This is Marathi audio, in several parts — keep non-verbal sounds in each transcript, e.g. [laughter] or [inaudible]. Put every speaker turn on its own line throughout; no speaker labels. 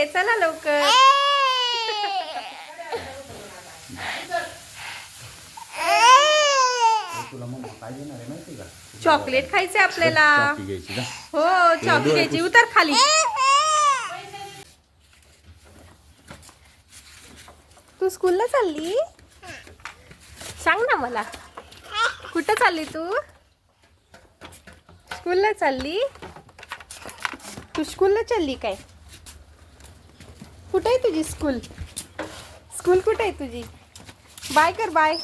आहे. चला लवकर. [laughs]
तुला मग काय देणार आहे माहिती का?
चॉकलेट खायचे आपल्याला.
चॉकी घ्यायची का?
हो चॉकलेट घ्यायची. उतर खाली. तू स्कूलला चालली? सांग ना मला. कुठं चालली तू? स्कूलला चालली? तू स्कूलला चालली काय? कुठे आहे तुझी स्कूल स्कूल कुठे आहे तुझी? बाय कर बाय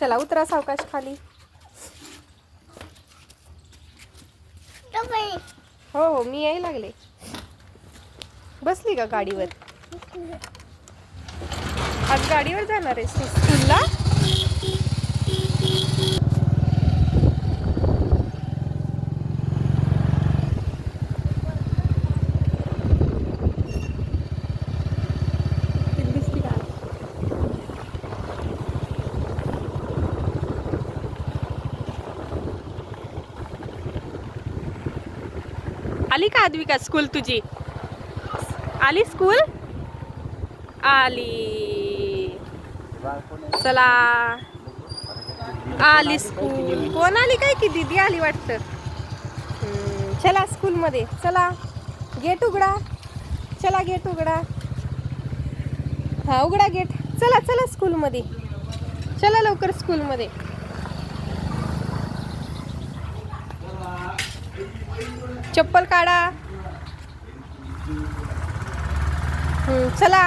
चला उतरा सावकाश खाली. हो हो मी यायला लागले. बसली का गाडीवर? आज गाडीवर जाणार आहेस तू? स्कूलला आली का आद्विका स्कूल तुझी? आली स्कूल आली. चला. आली स्कूल कोण आली काय की दीदी आली वाटतं? चला स्कूलमध्ये चला. गेट उघडा. चला गेट उघडा. हा उघडा गेट. चला चला स्कूलमध्ये चला लवकर स्कूलमध्ये चप्पल काढा. चला.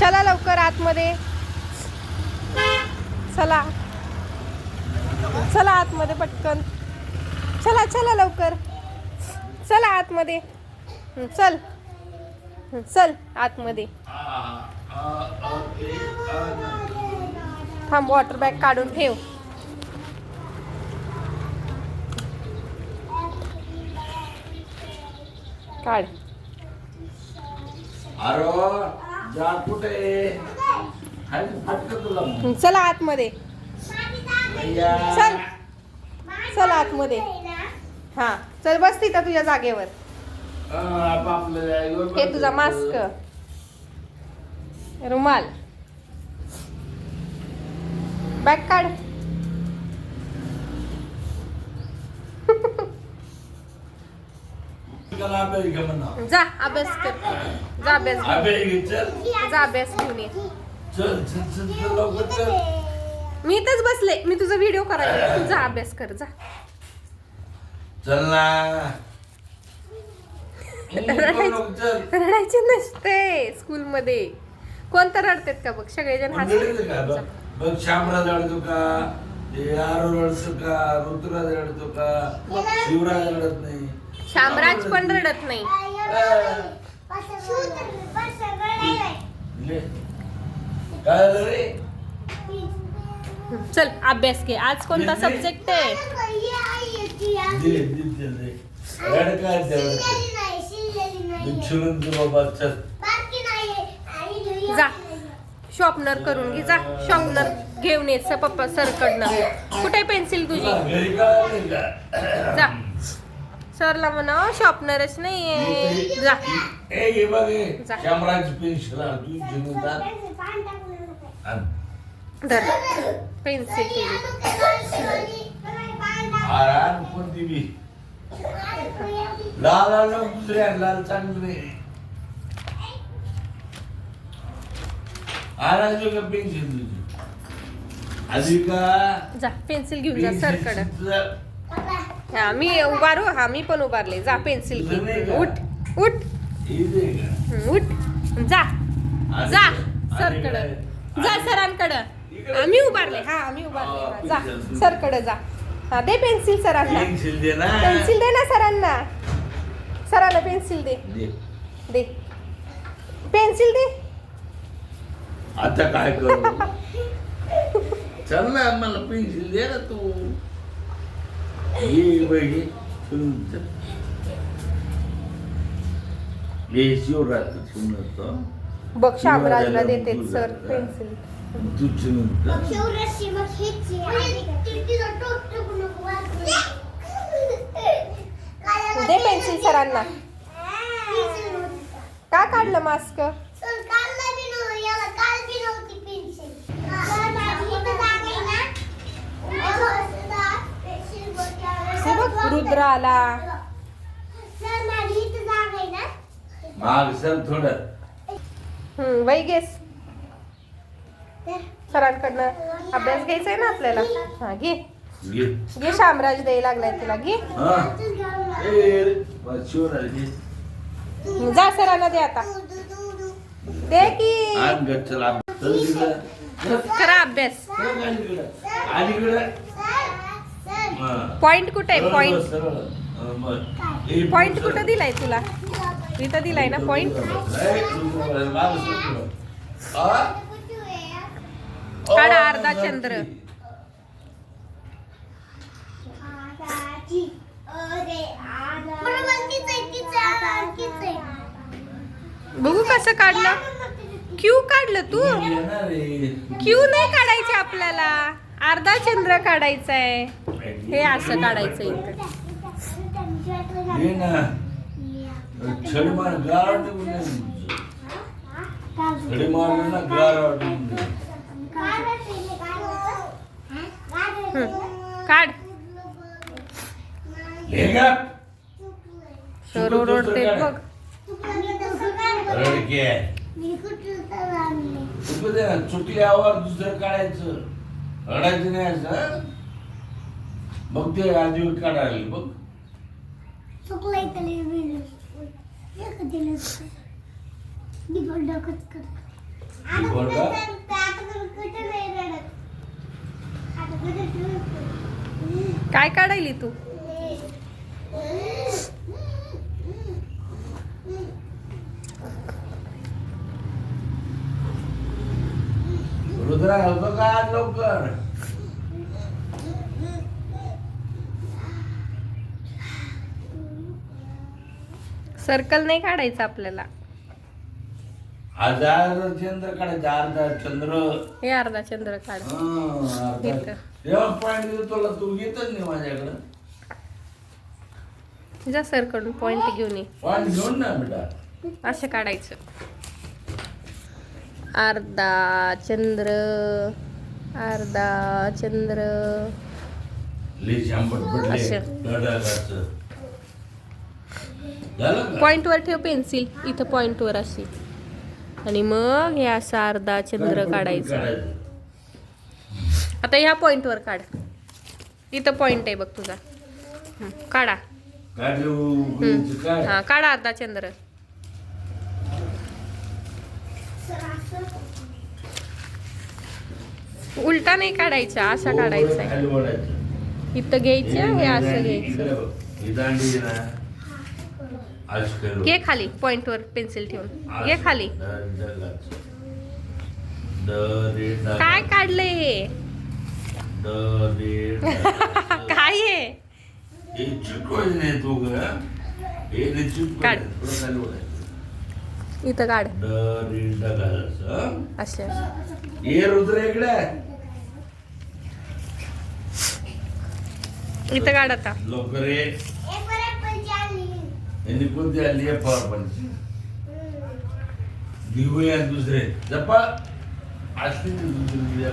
चला लवकर आतमध्ये. चला. चला आतमध्ये पटकन. चला चला लवकर. चला आतमध्ये. चल. चल आतमध्ये. थांब वॉटर बॅग काढून ठेव. काढ. चला आतमध्ये. चल. चल आतमध्ये. हा चल बस तिथं तुझ्या जागेवर. हे तुझा मास्क. रुमाल. बॅग काढ.
त्याला अभ्यास घे म्हणा.
जा अभ्यास कर. जा अभ्यास घेऊन.
अभ्यास घे, चल.
जा अभ्यास घेऊन ये.
चल चल चल चल लवकर चल.
मी इथंच बसले. मी तुझा व्हिडिओ करायला तू जा अभ्यास कर जा.
चल ना [laughs] लवकर चल.
रडायचे नसते स्कूलमध्ये. कोणतं रडतात का बघ? सगळेजण
मंडळीचं का? बघ
हसतात
बघ श्यामराज रडतो का? आरो रडतो का? ऋतुराज का? शिवराज रडत नाही.
शामराज पण रडत नाही. चल अभ्यास घे. आज कोणता. सब्जेक्ट आहे? जा. शॉर्पनर करून घे. जा. शॉर्पनर घेऊन ये. स- पप्पा सरकडनं. कुठे पेन्सिल तुझी? जा. सरला म्हणा शॉर्पनरच नाहीये. जा.
ए बघ.
जा.
श्यामराज पेन्सिल तू.
धर.
लाल लाल नको दुसरी आण, लाल चांगली. आणायची का पेन्सिल तुझी? आधी का
जा पेन्सिल घेऊन जा सरकड. हा मी उभारू हा मी पण उभारले. जा पेन्सिल घे? उठ उठ. उठ. जा. जा सरकड? जा सरांकडं. आम्ही उभारले. हा आम्ही उभारले. जा. सरकडं जा. हा दे पेन्सिल सरांना.
पेन्सिल दे ना.
पेन्सिल दे ना सरांना. सरांना पेन्सिल दे.
दे.
दे. पेन्सिल दे.
आता काय करू? चल ना मला पेन्सिल दे ना तू. ये बघे
शामराजला देते सर. पेन्सिल
तू शिवरात्र
शिवराशी मग हेच आहे. आणि तिला टोक टोक नको वाजवू. काल [laughs]
दे पेन्सिल सरांना का काढलं मास्क हे बघ रुद्र आला.
माग सर थोडं.
हम्म वै गेस सरांकडनं अभ्यास घ्यायचा आहे ना आपल्याला? हा घे.
घे.
घे शामराज द्यायला लागलाय तुला घे.
हा. ए रे, बस शिवर आली घे.
जा सरांना दे आता. दे की.
आण. चल तिकडं.
करा अभ्यास.
चल अलीकडं. अलीकडं.
पॉइंट कुठे आहे? पॉइंट.
हा,
पॉइंट. कुठं दिलाय तुला? इथं दिलाय ना पॉइंट? काढा अर्धा. चंद्र. बघू कसं काढलं. क्यू काढलं तू. क्यू नाही काढायचे आपल्याला. अर्धा चंद्र काढायचा आहे हे असं काढायचं. काढ? सर ओरडते बघ.
चुकल्यावर दुसरं काढायचं. रडायचं नाही असं मग ते आजीवर काढायला बघ.
काय काढायली तू?
रुद्रा होतं का लवकर?
सर्कल नाही काढायचं आपल्याला.
अर्धा चंद्र काढायचं अर्धा चंद्र.
हे अर्धा चंद्र काढ.
हा, अर्धा. पॉईंट देतो तुला तू घेतच नाही माझ्याकडं.
जा सरकडून पॉइंट घेऊन ये.
पॉईंट घेऊन ना बेटा.
असं काढायचं. अर्धा चंद्र अर्धा चंद्र.
लई शांपट पडले.
असं. पॉइंटवर ठेव पेन्सिल इथं पॉइंटवर अशी. आणि मग हे असं अर्धा चंद्र काढायचं. आता ह्या पॉइंटवर काढ. इथं पॉइंट आहे बघ तुझा. काढा. हं. काढा. अर्धा चंद्र उलटा नाही काढायचा असा काढायचा इथं घ्यायचं हे असं घ्यायचं
इकडे बघ. ही दांडी आहे ना आज करू.
घे खाली पॉइंटवर पेन्सिल ठेवून. घे खाली. काय काढलंय हे? [laughs] काय
हे?
काढ. इथं काढ.
रुद्र इकडे.
इथं काढ आता.
लवकर निकुंती आली आहे पवार पण घेऊया दुसरे जपा असतील दुसरे